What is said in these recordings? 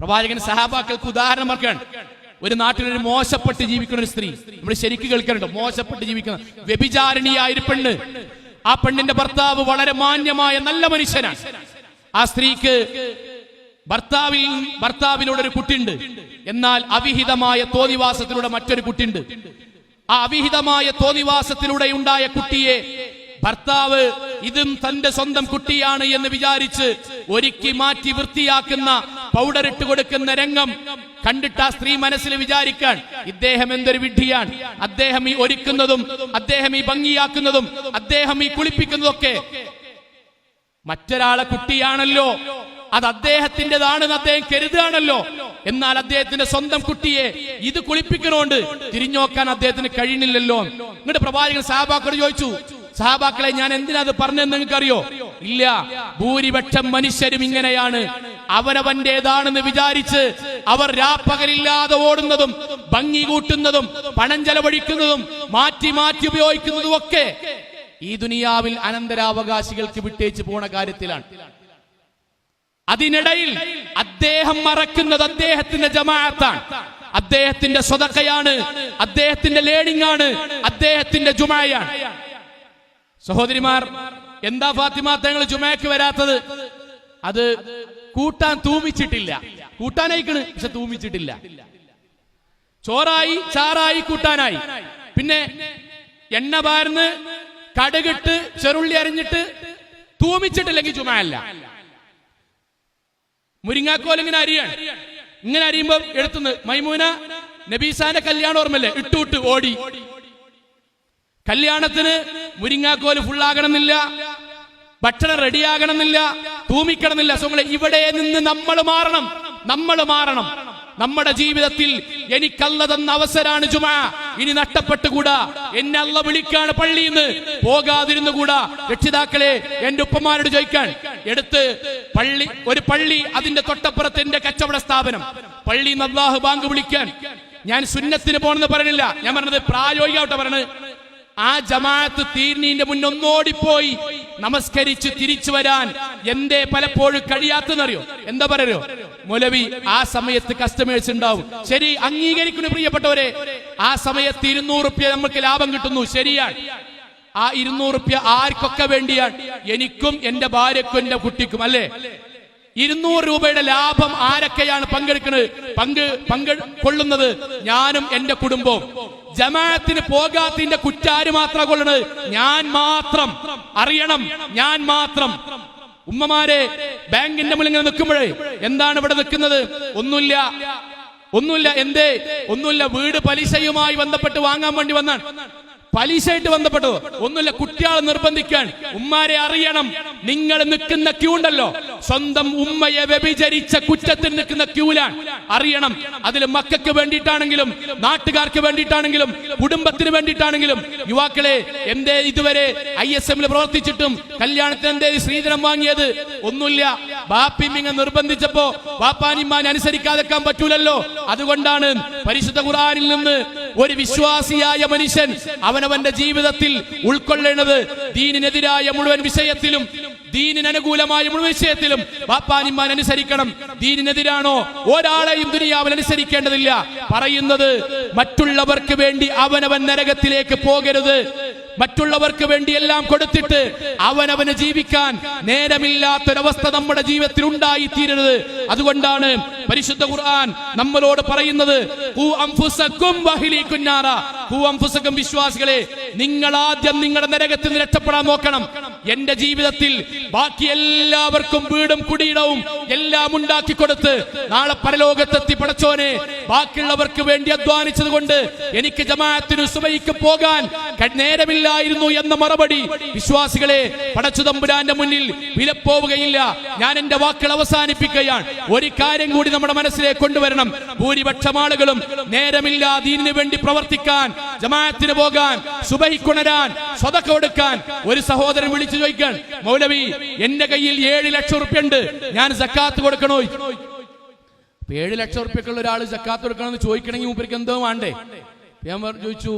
പ്രവാചകൻ സഹാബാക്കൾക്ക് ഉദാഹരണം പറക്കാൻ ഒരു നാട്ടിൽ ഒരു മോശപ്പെട്ട് ജീവിക്കുന്ന ഒരു സ്ത്രീ നമ്മൾ ശരിക്ക് കേൾക്കാറുണ്ട് മോശപ്പെട്ട് ജീവിക്കുന്ന വ്യഭിചാരിണിയായ ഒരു പെണ്ണ്. ആ പെണ്ണിന്റെ ഭർത്താവ് വളരെ മാന്യമായ നല്ല മനുഷ്യനാണ്. ആ സ്ത്രീക്ക് ഭർത്താവിൽ ഭർത്താവിലൂടെ ഒരു കുട്ടിയുണ്ട്. എന്നാൽ അവിഹിതമായ തോന്നിവാസത്തിലൂടെ മറ്റൊരു കുട്ടിയുണ്ട്. ആ അവിഹിതമായ തോന്നിവാസത്തിലൂടെ ഉണ്ടായ കുട്ടിയെ ഭർത്താവ് ഇതും തന്റെ സ്വന്തം കുട്ടിയാണ് എന്ന് വിചാരിച്ച് ഒരുക്കി മാറ്റി വൃത്തിയാക്കുന്ന പൗഡർ ഇട്ട് കൊടുക്കുന്ന രംഗം കണ്ടിട്ട് ആ സ്ത്രീ മനസ്സിൽ വിചാരിക്കാൻ ഇദ്ദേഹം എന്തൊരു വിഡ്ഢിയാണ്. അദ്ദേഹം ഈ ഒരുക്കുന്നതും അദ്ദേഹം ഈ ഭംഗിയാക്കുന്നതും അദ്ദേഹം ഈ കുളിപ്പിക്കുന്നതൊക്കെ മറ്റൊരാളെ കുട്ടിയാണല്ലോ. അത് അദ്ദേഹത്തിന്റെതാണെന്ന് അദ്ദേഹം കരുതുകയാണല്ലോ. എന്നാൽ അദ്ദേഹത്തിന്റെ സ്വന്തം കുട്ടിയെ ഇത് കുളിപ്പിക്കണോണ്ട് തിരിഞ്ഞോക്കാൻ അദ്ദേഹത്തിന് കഴിയുന്നില്ലല്ലോ. എന്നിട്ട് പ്രവാചകൻ സഹാബാക്കളോട് ചോദിച്ചു സഹാബാക്കളെ ഞാൻ എന്തിനാ അത് പറഞ്ഞെന്ന് നിങ്ങൾക്കറിയോ? ഇല്ല ഭൂരിപക്ഷം മനുഷ്യരും ഇങ്ങനെയാണ്. അവനവന്റേതാണെന്ന് വിചാരിച്ച് അവർ രാപ്പകലില്ലാതെ ഓടുന്നതും ഭംഗി കൂട്ടുന്നതും പണം ചെലവഴിക്കുന്നതും മാറ്റി മാറ്റി ഉപയോഗിക്കുന്നതും ഒക്കെ ഈ ദുനിയാവിൽ അനന്തരാവകാശികൾക്ക് വിട്ടേച്ച് പോണ കാര്യത്തിലാണ്. അതിനിടയിൽ അദ്ദേഹം മറക്കുന്നത് അദ്ദേഹത്തിന്റെ ജമാഅത്താണ്. അദ്ദേഹത്തിന്റെ സ്വതക്കയാണ് അദ്ദേഹത്തിന്റെ ലേണിംഗ് ആണ് അദ്ദേഹത്തിന്റെ ജുമായാണ്. സഹോദരിമാർ എന്താ ഫാത്തിമ തങ്ങൾ ജുമയ്ക്ക് വരാത്തത്? അത് കൂട്ടാൻ തൂമിച്ചിട്ടില്ല. കൂട്ടാനായിക്കണ് പക്ഷെ തൂമിച്ചിട്ടില്ല. ചോറായി ചാറായി കൂട്ടാനായി. പിന്നെ എണ്ണ പാർന്ന് കടുകിട്ട് ചെറുള്ളി അരിഞ്ഞിട്ട് തൂമിച്ചിട്ടില്ലെങ്കിൽ ചുമയല്ല. മുരിങ്ങാക്കോൽ ഇങ്ങനെ അരിയാണ്. ഇങ്ങനെ അരിയുമ്പോ എടുത്തുനിന്ന് മൈമൂന നബീസാന്റെ കല്യാണം ഓർമ്മല്ലേ ഇട്ടുവിട്ട് ഓടി. കല്യാണത്തിന് മുരിങ്ങാക്കോൽ ഫുള്ളാകണമെന്നില്ല ഭക്ഷണം റെഡിയാകണമെന്നില്ല തൂമിക്കണമെന്നില്ല സുഹൃങ്ങളെ ഇവിടെ നിന്ന് നമ്മൾ മാറണം. നമ്മൾ മാറണം. നമ്മുടെ ജീവിതത്തിൽ എനിക്കല്ല തന്ന അവസരാണ് ജുമാ. ഇനി നഷ്ടപ്പെട്ടുകൂടാ. എന്നെ അല്ല വിളിക്കാണ് പള്ളിയിൽ നിന്ന് പോകാതിരുന്നു കൂടാ. രക്ഷിതാക്കളെ എന്റെ ഉപ്പമാരോട് ചോദിക്കാൻ. എടുത്ത് പള്ളി ഒരു പള്ളി അതിന്റെ തൊട്ടപ്പുറത്ത് എന്റെ കച്ചവട സ്ഥാപനം. പള്ളി നല്ലാഹ് ബാങ്ക് വിളിക്കാൻ. ഞാൻ സുന്നത്തിന് പോണെന്ന് പറയണില്ല ഞാൻ പറഞ്ഞത് പ്രായോഗികമായിട്ട് പറയണത് ആ ജമാഅത്ത് തീർന്നീന്റെ മുന്നൊന്നോടിപ്പോയി നമസ്കരിച്ച് തിരിച്ചു വരാൻ എന്തേ പലപ്പോഴും കഴിയാത്തെന്നറിയോ എന്താ പറയോ? മുലവി ആ സമയത്ത് കസ്റ്റമേഴ്സ് ഉണ്ടാവും. ശരി അംഗീകരിക്കുന്നു പ്രിയപ്പെട്ടവരെ. ആ സമയത്ത് ഇരുന്നൂറ് റുപ്യ നമുക്ക് ലാഭം കിട്ടുന്നു. ശരിയാണ്. ആ ഇരുന്നൂറ് റുപ്യ ആർക്കൊക്കെ വേണ്ടിയാണ്? എനിക്കും എന്റെ ഭാര്യക്കും എന്റെ കുട്ടിക്കും അല്ലേ? ഇരുന്നൂറ് രൂപയുടെ ലാഭം ആരൊക്കെയാണ് പങ്കെടുക്കുന്നത്? പങ്ക് പങ്കൊള്ളുന്നത് ഞാനും എന്റെ കുടുംബവും. ജമാഅത്തിന് പോകാത്തിന്റെ കുറ്റാര് മാത്രം കൊള്ളണത് ഞാൻ മാത്രം. അറിയണം ഞാൻ മാത്രം. ഉമ്മമാരെ ബാങ്കിന്റെ മുന്നിൽ ഇങ്ങനെ നിൽക്കുമ്പോഴേ എന്താണ് ഇവിടെ നിൽക്കുന്നത്? ഒന്നുമില്ല. ഒന്നുമില്ല എന്തേ? ഒന്നുമില്ല വീട് പലിശയുമായി ബന്ധപ്പെട്ട് വാങ്ങാൻ വേണ്ടി വന്നാണ്. പലിശയായിട്ട് ബന്ധപ്പെട്ടത്. ഒന്നുമില്ല കുട്ടികളെ നിർബന്ധിക്കാൻ. ഉമ്മാരെ അറിയണം. നിങ്ങൾ നിൽക്കുന്ന ക്യൂ ഉണ്ടല്ലോ. സ്വന്തം ഉമ്മയെ വ്യഭിചരിച്ച കുറ്റത്തിൽ നിൽക്കുന്ന ക്യൂലാണ് അറിയണം. അതിൽ മക്കൾക്ക് വേണ്ടിയിട്ടാണെങ്കിലും നാട്ടുകാർക്ക് വേണ്ടിയിട്ടാണെങ്കിലും കുടുംബത്തിന് വേണ്ടിയിട്ടാണെങ്കിലും യുവാക്കളെ എന്തേ ഇതുവരെ ഐ എസ് എമ്മിൽ പ്രവർത്തിച്ചിട്ടും കല്യാണത്തിന് എന്തേ സ്ത്രീധനം വാങ്ങിയത്? ഒന്നുമില്ല. ബാപ്പിമിങ്ങ നിർബന്ധിച്ചപ്പോ ബാപ്പാനിമാൻ അനുസരിക്കാതെക്കാൻ പറ്റൂലല്ലോ. അതുകൊണ്ടാണ് പരിശുദ്ധ ഖുറാനിൽ നിന്ന് ഒരു വിശ്വാസിയായ മനുഷ്യൻ അവനവന്റെ ജീവിതത്തിൽ ഉൾക്കൊള്ളേണ്ടത് ദീനിനെതിരായ മുഴുവൻ വിഷയത്തിലും ദീനിന് അനുകൂലമായ മുഴുവൻ വിഷയത്തിലും ബാപ്പാനിമാൻ അനുസരിക്കണം. ദീനിനെതിരാണോ? ഒരാളെയും ദുനിയാവിൽ അനുസരിക്കേണ്ടതില്ല. പറയുന്നത് മറ്റുള്ളവർക്ക് വേണ്ടി അവനവൻ നരകത്തിലേക്ക് പോകരുത്. മറ്റുള്ളവർക്ക് വേണ്ടി എല്ലാം കൊടുത്തിട്ട് അവനവന് ജീവിക്കാൻ നേരമില്ലാത്തൊരവസ്ഥ നമ്മുടെ ജീവിതത്തിൽ ഉണ്ടായി തീരരുത് അതുകൊണ്ടാണ് പരിശുദ്ധ ഖുർആൻ നമ്മളോട് പറയുന്നത് "ഖൂ അൻഫുസക്കും വഅഹ്ലീകും നാറ." "ഖൂ അൻഫുസക്കും വിശ്വാസികളെ നിങ്ങൾ ആദ്യം നിങ്ങളുടെ നരകത്തിൽ രക്ഷപ്പെടാൻ നോക്കണം എന്റെ ജീവിതത്തിൽ ബാക്കി എല്ലാവർക്കും വീടും കുടിയിടവും എല്ലാം ഉണ്ടാക്കി കൊടുത്ത് നാളെ പരലോകത്തെത്തി പടച്ചോനെ ബാക്കിയുള്ളവർക്ക് വേണ്ടി അധ്വാനിച്ചത് കൊണ്ട് എനിക്ക് ജമാഅത്തിനു സുബൈക്ക് പോകാൻ നേരമില്ലായിരുന്നു എന്ന മറുപടി. വിശ്വാസികളെ പടച്ചു തമ്പുരാന്റെ മുന്നിൽ വിലപ്പോവുകയില്ല. ഞാൻ എന്റെ വാക്കുകൾ അവസാനിപ്പിക്കുകയാണ്. ഒരു കാര്യം കൂടി നമ്മുടെ മനസ്സിലേക്ക് കൊണ്ടുവരണം. ഭൂരിപക്ഷം ആളുകളും നേരമില്ല ദീനിനു വേണ്ടി പ്രവർത്തിക്കാൻ ജമാഅത്തിന് പോകാൻ സുബൈക്കുണരാൻ സ്വതക്ക കൊടുക്കാൻ ഒരു സഹോദരൻ വിളിച്ചു ചോദിക്കാൻ മൗലവി എന്റെ കയ്യിൽ ഏഴ് ലക്ഷം റുപ്യ ഉണ്ട് ഞാൻ സക്കാത്ത് കൊടുക്കണോ? ഏഴ് ലക്ഷം റുപ്യക്കുള്ള ഒരാൾ സക്കാത്ത് കൊടുക്കണമെന്ന് ചോദിക്കണമെങ്കിൽ മൂപ്പർക്ക് എന്തോ വേണ്ടേ? ഞാൻ ചോദിച്ചു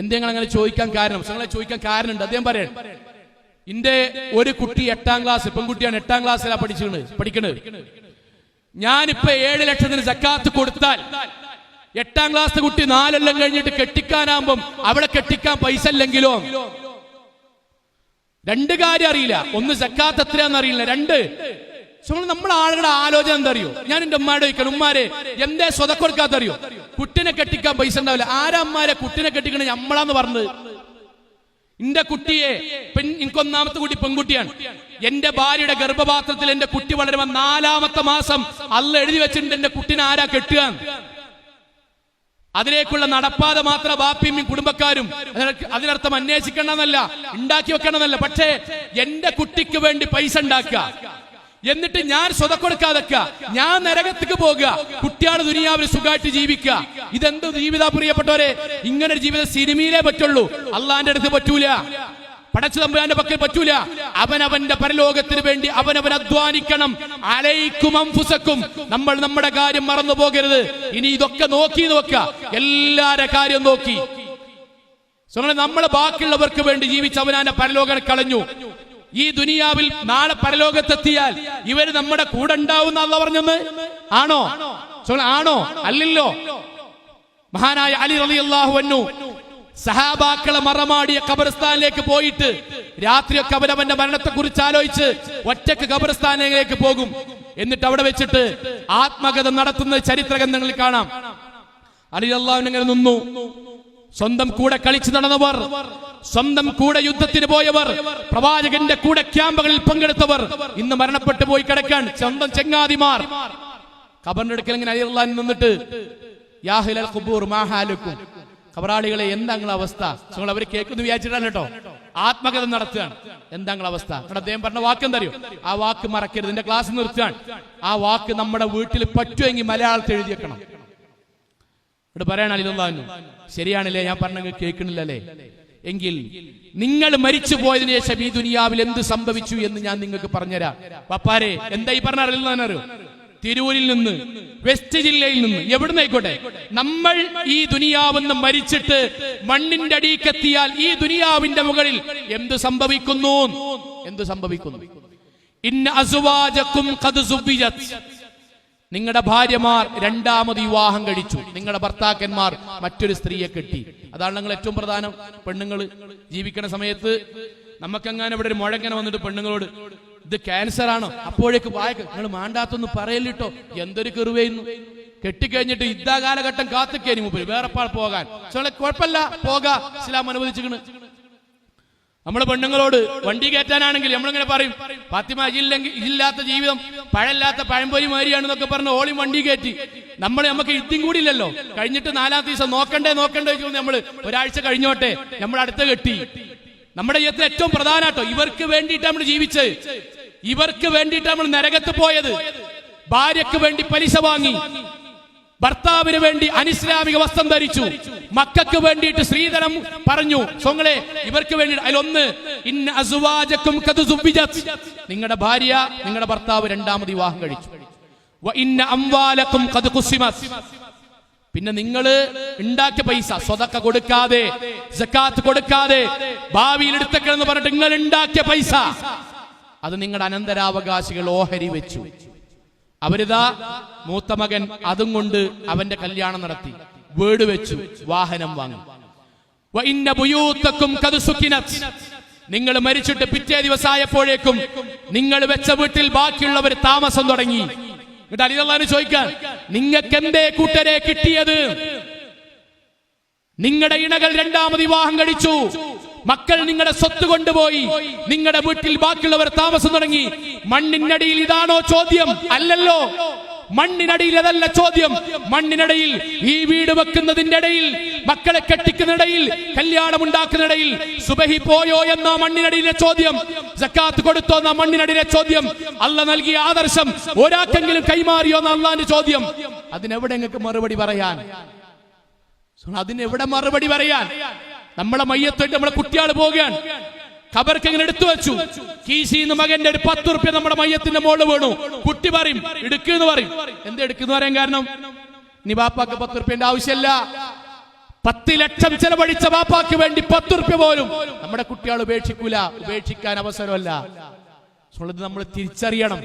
എന്തെങ്കിലും അങ്ങനെ ചോദിക്കാൻ കാരണം? നിങ്ങളെ ചോദിക്കാൻ കാരണമുണ്ട്. അദ്ദേഹം പറയാൻ ഇന്റെ ഒരു കുട്ടി എട്ടാം ക്ലാസ് പെൺകുട്ടിയാണ് എട്ടാം ക്ലാസ്സിലാണ് പഠിച്ചത് പഠിക്കണത്. ഞാനിപ്പോ ഏഴ് ലക്ഷത്തിന് സക്കാത്ത് കൊടുത്താൽ എട്ടാം ക്ലാസ് കുട്ടി നാലെല്ലാം കഴിഞ്ഞിട്ട് കെട്ടിക്കാനാകുമ്പം അവിടെ കെട്ടിക്കാൻ പൈസ ഇല്ലെങ്കിലോ? രണ്ട് കാര്യം അറിയില്ല. ഒന്ന് സക്കാത്ത് എത്രയാന്ന് അറിയില്ല. രണ്ട് നമ്മൾ ആളുകളുടെ ആലോചന എന്തറിയോ? ഞാൻ എന്റെ ഉമ്മാരെ ചോദിക്കണം ഉമ്മാരെ എന്തേ സ്വതക്കൊടുക്കാത്തറിയോ കുട്ടിനെ കെട്ടിക്കാൻ പൈസ ഉണ്ടാവില്ല. ആരാ അമ്മാരെ കുട്ടിനെ കെട്ടിക്കണ? നമ്മളാന്ന് പറഞ്ഞത്. എന്റെ കുട്ടിയെ പെൺ എനിക്കൊന്നാമത്തെ കുട്ടി പെൺകുട്ടിയാണ്. എന്റെ ഭാര്യയുടെ ഗർഭപാത്രത്തിൽ എന്റെ കുട്ടി വളരുമ്പോ നാലാമത്തെ മാസം അല്ല എഴുതി വെച്ചിട്ടുണ്ട് എന്റെ കുട്ടിനെ ആരാ കെട്ടുക അതിലേക്കുള്ള നടപ്പാത മാത്രം ബാപ്പിയും കുടുംബക്കാരും അതിനർത്ഥ- അന്വേഷിക്കണമെന്നല്ല ഉണ്ടാക്കി വെക്കണമെന്നല്ല. പക്ഷേ എന്റെ കുട്ടിക്ക് വേണ്ടി പൈസ ഉണ്ടാക്കുക. എന്നിട്ട് ഞാൻ സ്വതക്കൊടുക്കാതെക്ക. ഞാൻ നരകത്തേക്ക് പോകുക കുട്ടിയാണ് ദുനിയാവിൽ സുഖമായിട്ട് ജീവിക്കുക. ഇതെന്ത് ജീവിത പ്രിയപ്പെട്ടവരെ? ഇങ്ങനെ ജീവിതം സിനിമയിലേ പറ്റുള്ളൂ. അള്ളാന്റെ അടുത്ത് പറ്റൂല. പടച്ചു തമ്പുരാന്റെ പക്കൽ പറ്റൂല. അവനവന്റെ പരലോകത്തിന് വേണ്ടി അവനവൻ അധ്വാനിക്കണം. അലയിക്കും അംഫുസക്കും. നമ്മൾ നമ്മുടെ കാര്യം മറന്നു പോകരുത്. ഇനി ഇതൊക്കെ നോക്കി നോക്ക എല്ലാരെ കാര്യം നോക്കി. സുഹൃത്തുക്കളെ, നമ്മൾ ബാക്കിയുള്ളവർക്ക് വേണ്ടി ജീവിച്ച് അവനാന്റെ പരലോകം കളഞ്ഞു. ഈ ദുനിയാവിൽ നാളെ പരലോകത്തെത്തിയാൽ ഇവർ നമ്മുടെ കൂടെ ഉണ്ടാവുന്ന അല്ല പറഞ്ഞെന്ന്? ആണോ? ആണോ? അല്ലല്ലോ. മഹാനായ അലി റളിയല്ലാഹു അൻഹു സഹാബാക്കളെ മറമാടിയ ഖബർസ്ഥാനിലേക്ക് പോയിട്ട് രാത്രിയൊക്കെ അവരവന്റെ മരണത്തെ കുറിച്ച് ആലോചിച്ച് ഒറ്റയ്ക്ക് ഖബർസ്ഥാനിലേക്ക് പോകും. എന്നിട്ട് അവിടെ വെച്ചിട്ട് ആത്മകഥ നടത്തുന്ന ചരിത്ര ഗ്രന്ഥങ്ങളിൽ കാണാം. അലി അള്ളാഹുവിനെ ഇങ്ങനെ നിന്നു. സ്വന്തം കൂടെ കളിച്ചു നടന്നവർ സ്വന്തം കൂടെ യുദ്ധത്തിന് പോയവർ പ്രവാചകന്റെ കൂടെ ക്യാമ്പുകളിൽ പങ്കെടുത്തവർ ഇന്ന് മരണപ്പെട്ടു പോയി കിടക്കാൻ സ്വന്തം ചെങ്ങാതിമാർ. ഖബറിന്റെ അടുക്കൽ ഇങ്ങനെ അലിയല്ലാൻ നിന്നിട്ട് യാഹിലൽ ഖുബൂർ മാഹാലുക്കും ഖബറാളികളെ എന്താ അവസ്ഥ? നിങ്ങൾ അവർ കേൾക്കുന്നു വിചാരിച്ചിട്ടാണ് കേട്ടോ. ആത്മകഥ നടത്തുകയാണ്. എന്താ അവസ്ഥ? ഇവിടെ അദ്ദേഹം പറഞ്ഞ വാക്ക് എന്തറിയോ? ആ വാക്ക് മറക്കരുത്. എന്റെ ക്ലാസ് നിർത്തുകയാണ്. ആ വാക്ക് നമ്മുടെ വീട്ടിൽ പറ്റുമെങ്കിൽ മലയാളത്തിൽ എഴുതിയേക്കണം ഇവിടെ പറയണ ഇതൊന്നും ശരിയാണല്ലേ? ഞാൻ പറഞ്ഞ കേൾക്കണില്ലല്ലേ? എങ്കിൽ നിങ്ങൾ മരിച്ചു പോയതിനു ശേഷം ഈ ദുനിയാവിൽ എന്ത് സംഭവിച്ചു എന്ന് ഞാൻ നിങ്ങൾക്ക് പറഞ്ഞുതരാം. പപ്പാരെ എന്താ ഈ പറഞ്ഞ അറിയില്ലെന്നറിയോ തിരൂരിൽ നിന്ന് വെസ്റ്റ് ജില്ലയിൽ നിന്ന് എവിടുന്ന് ആയിക്കോട്ടെ? നമ്മൾ ഈ ദുനിയാവെന്ന് മരിച്ചിട്ട് മണ്ണിന്റെ അടിയിക്കെത്തിയാൽ ഈ ദുനിയാവിന്റെ മുകളിൽ എന്ത് സംഭവിക്കുന്നു? എന്ത് സംഭവിക്കുന്നു? ഇന്ന അസുവാജക്കും നിങ്ങളുടെ ഭാര്യമാർ രണ്ടാമത് വിവാഹം കഴിച്ചു. നിങ്ങളുടെ ഭർത്താക്കന്മാർ മറ്റൊരു സ്ത്രീയെ കെട്ടി. അതാണ് നിങ്ങൾ ഏറ്റവും പ്രധാനം. പെണ്ണുങ്ങൾ ജീവിക്കുന്ന സമയത്ത് നമുക്കെങ്ങാനും ഇവിടെ ഒരു മുഴങ്ങനെ വന്നിട്ട് പെണ്ണുങ്ങളോട് ഇത് ക്യാൻസർ ആണോ. അപ്പോഴേക്ക് വായക്ക് നിങ്ങൾ മാണ്ടാത്തൊന്ന് പറയല്ലിട്ടോ എന്തൊരു കെറുവയുന്നു കെട്ടിക്കഴിഞ്ഞിട്ട് ഇതാ കാലഘട്ടം കാത്തിക്കേനി മുമ്പിൽ വേറെ പാൾ പോകാൻ. ചില കുഴപ്പമില്ല. പോകാ. ഇസ്ലാം അനുവദിച്ചിക്കണ് നമ്മൾ പെണ്ണുങ്ങളോട് വണ്ടി കയറ്റാനാണെങ്കിൽ നമ്മളിങ്ങനെ പറയും ഫാത്തിമ ഇല്ലെങ്കിൽ ഇല്ലാത്ത ജീവിതം പഴല്ലാത്ത പഴംപൊരി മാതിരിയാണെന്നൊക്കെ പറഞ്ഞ് ഓളി വണ്ടി കയറ്റി. നമ്മൾ നമുക്ക് ഇത്തിയും കൂടി ഇല്ലല്ലോ കഴിഞ്ഞിട്ട് നാലാം ദിവസം നോക്കണ്ടേ നോക്കണ്ടേ ചോദിച്ചു നമ്മൾ ഒരാഴ്ച കഴിഞ്ഞോട്ടെ നമ്മൾ അടുത്ത കെട്ടി. നമ്മുടെ ജീവിതത്തിൽ ഏറ്റവും പ്രധാനട്ടോ. ഇവർക്ക് വേണ്ടിയിട്ട് നമ്മൾ ജീവിച്ചത്. ഇവർക്ക് വേണ്ടിട്ട് നമ്മൾ നരകത്ത് പോയത്. ഭാര്യക്ക് വേണ്ടി പലിശ വാങ്ങി. ഭർത്താവിന് വേണ്ടി അനിസ്ലാമിക വസ്ത്രം ധരിച്ചു. മക്കൾക്ക് വേണ്ടിയിട്ട് ശ്രീധരം പറഞ്ഞു. സോങ്ങളെ ഇവർക്ക് വേണ്ടി അതിലൊന്ന് ഇന്ന അസുവാജക്കും. നിങ്ങളുടെ ഭാര്യ നിങ്ങളുടെ ഭർത്താവ് രണ്ടാമത് വിവാഹം കഴിച്ചു. ഇന്ന അംവാലക്കും. പിന്നെ നിങ്ങൾ ഉണ്ടാക്കിയ പൈസ സ്വതക്ക കൊടുക്കാതെ കൊടുക്കാതെ ഭാവിയിൽ എടുത്തേക്കെന്ന് പറഞ്ഞിട്ട് നിങ്ങൾ ഉണ്ടാക്കിയ പൈസ. അത് നിങ്ങളുടെ അനന്തരാവകാശികൾ ഓഹരി വെച്ചു. അവരിതാ മൂത്ത മകൻ അതും കൊണ്ട് അവന്റെ കല്യാണം നടത്തി. വീട് വെച്ചു വാഹനം വാങ്ങി. നിങ്ങൾ മരിച്ചിട്ട് പിറ്റേ ദിവസമായപ്പോഴേക്കും നിങ്ങൾ വെച്ച വീട്ടിൽ ബാക്കിയുള്ളവർ താമസം തുടങ്ങി. എന്നിട്ട് അലിതല്ലാന്ന് ചോദിക്കാൻ നിങ്ങൾക്ക് എന്തേ കൂട്ടരെ കിട്ടിയത്? നിങ്ങളുടെ ഇണകൾ രണ്ടാമത് വിവാഹം കഴിച്ചു. മക്കൾ നിങ്ങളുടെ സ്വത്ത് കൊണ്ടുപോയി. നിങ്ങളുടെ വീട്ടിൽ ബാക്കിയുള്ളവർ താമസം തുടങ്ങി. മണ്ണിനടിയിൽ ഇതാണോ ചോദ്യം? അല്ലല്ലോ. മണ്ണിനടിയിൽ അതല്ല ചോദ്യം. മണ്ണിനടിയിൽ ഈ വീട് വെക്കുന്നതിന്റെ ഇടയിൽ മക്കളെ കെട്ടിക്കുന്നിടയിൽ കല്യാണം ഉണ്ടാക്കുന്നിടയിൽ സുബഹി പോയോ എന്ന മണ്ണിനടിയിലെ ചോദ്യം. ജക്കാത്ത് കൊടുത്തോ എന്ന മണ്ണിനടിയിലെ ചോദ്യം. അല്ല നൽകിയ ആദർശം ഒരാൾക്കെങ്കിലും കൈമാറിയോ എന്ന അള്ളാന്റെ ചോദ്യം. അതിനെവിടെ നിങ്ങൾക്ക് മറുപടി പറയാൻ? അതിനെവിടെ മറുപടി പറയാൻ? നമ്മളെ മയ്യത്തോട്ട് നമ്മളെ കുട്ടികൾ പോവുകയാണ്. ഖബർക്ക് ഇങ്ങനെ എടുത്തു വെച്ചു. കീശിന്ന് മകന്റെ ഒരു പത്ത് റുപ്യ നമ്മുടെ മയ്യത്തിന്റെ മോൾ വേണു. കുട്ടി പറയും എടുക്കുന്നു പറയും. എന്ത് എടുക്കുന്നു പറയാൻ കാരണം? നീ ബാപ്പാക്ക് പത്ത് റുപ്യന്റെ ആവശ്യമല്ല പത്ത് ലക്ഷം ചെലവഴിച്ച ബാപ്പാക്ക് വേണ്ടി പത്ത് റുപ്യ പോലും നമ്മുടെ കുട്ടികൾ ഉപേക്ഷിക്കൂല. ഉപേക്ഷിക്കാൻ അവസരമല്ല. നമ്മൾ തിരിച്ചറിയണം.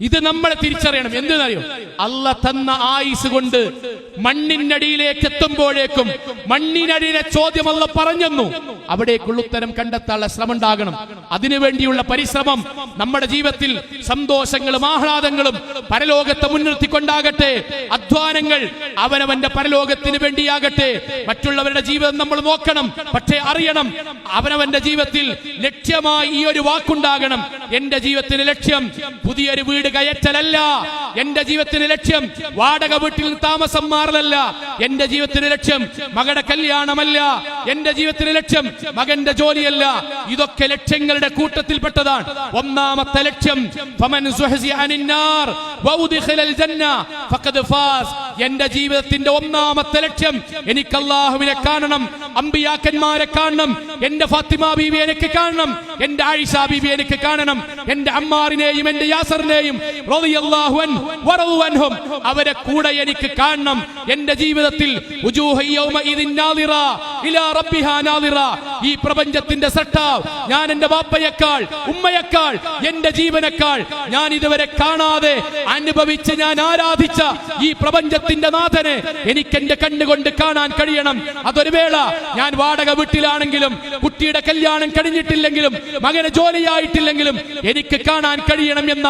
ഇത് നമ്മൾ തിരിച്ചറിയണം. എന്തെന്നറിയോ അല്ല തന്ന ആയുസ് കൊണ്ട് മണ്ണിനടിയിലേക്ക് എത്തുമ്പോഴേക്കും മണ്ണിനടിയിലെ ചോദ്യം അല്ല പറഞ്ഞെന്നു. അവിടേക്കുള്ള ഉത്തരം കണ്ടെത്താനുള്ള ശ്രമം ഉണ്ടാകണം അതിനുവേണ്ടിയുള്ള പരിശ്രമം നമ്മുടെ ജീവിതത്തിൽ സന്തോഷങ്ങളും ആഹ്ലാദങ്ങളും പരലോകത്തെ മുൻനിർത്തിക്കൊണ്ടാകട്ടെ. അധ്വാനങ്ങൾ അവനവന്റെ പരലോകത്തിന് വേണ്ടിയാകട്ടെ. മറ്റുള്ളവരുടെ ജീവിതം നമ്മൾ നോക്കണം. പക്ഷേ അറിയണം അവനവന്റെ ജീവിതത്തിൽ ലക്ഷ്യമായി ഈ ഒരു വാക്കുണ്ടാകണം. എന്റെ ജീവിതത്തിന്റെ ലക്ഷ്യം പുതിയൊരു വീട് കയറ്റലല്ല. എന്റെ ജീവിതത്തിന് ലക്ഷ്യം വാടക വീട്ടിൽ താമസം മാറലല്ല. എന്റെ ജീവിതത്തിന് ലക്ഷ്യം മകളുടെ കല്യാണമല്ല. എന്റെ ജീവിതത്തിന് ലക്ഷ്യം മകന്റെ ജോലിയല്ല. ഇതൊക്കെ ലക്ഷ്യങ്ങളുടെ കൂട്ടത്തിൽപ്പെട്ടതാണ്. ഒന്നാമത്തെ ലക്ഷ്യം എന്റെ ജീവിതത്തിന്റെ ഒന്നാമത്തെ ലക്ഷ്യം. എനിക്ക് അള്ളാഹുവിനെ കാണണം അമ്പിയാക്കന്മാരെ കാണണം എന്റെ ഫാത്തിമ ബീവി എനിക്ക് കാണണം എന്റെ ആയിഷ ബീവി എനിക്ക് കാണണം എന്റെ അമ്മാറിനെയും എന്റെ യാസറിനെയും അവരെ കൂടെ എനിക്ക് കാണണം. എന്റെ ജീവിതത്തിൽ ഈ പ്രപഞ്ചത്തിന്റെ സട്ടാവ് ഞാൻ എന്റെ ബാപ്പയേക്കാൾ ഉമ്മയേക്കാൾ എന്റെ ജീവനേക്കാൾ ഞാൻ ഇതുവരെ കാണാതെ അനുഭവിച്ച് ഞാൻ ആരാധിച്ച ഈ പ്രപഞ്ചത്തിന്റെ നാഥനെ എനിക്ക് എന്റെ കണ്ണുകൊണ്ട് കാണാൻ കഴിയണം. അതൊരു വേള. ഞാൻ വാടക വീട്ടിലാണെങ്കിലും കുട്ടിയുടെ കല്യാണം കഴിഞ്ഞിട്ടില്ലെങ്കിലും മകന് ജോലിയായിട്ടില്ലെങ്കിലും എനിക്ക് കാണാൻ കഴിയണം എന്ന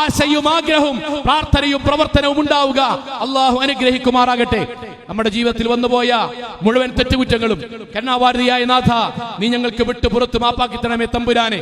ആശയും ആഗ്രഹവും പ്രാർത്ഥനയും പ്രവർത്തനവും ഉണ്ടാവുക. അള്ളാഹു അനുഗ്രഹിക്കുമാറാകട്ടെ. നമ്മുടെ ജീവിതത്തിൽ വന്നുപോയ മുഴുവൻ തെറ്റുകുറ്റങ്ങളും കരുണാവാരതിയായ നാഥ നീ ഞങ്ങൾക്ക് വിട്ടു പുറത്ത് മാപ്പാക്കി തരണമേ തമ്പുരാനെ.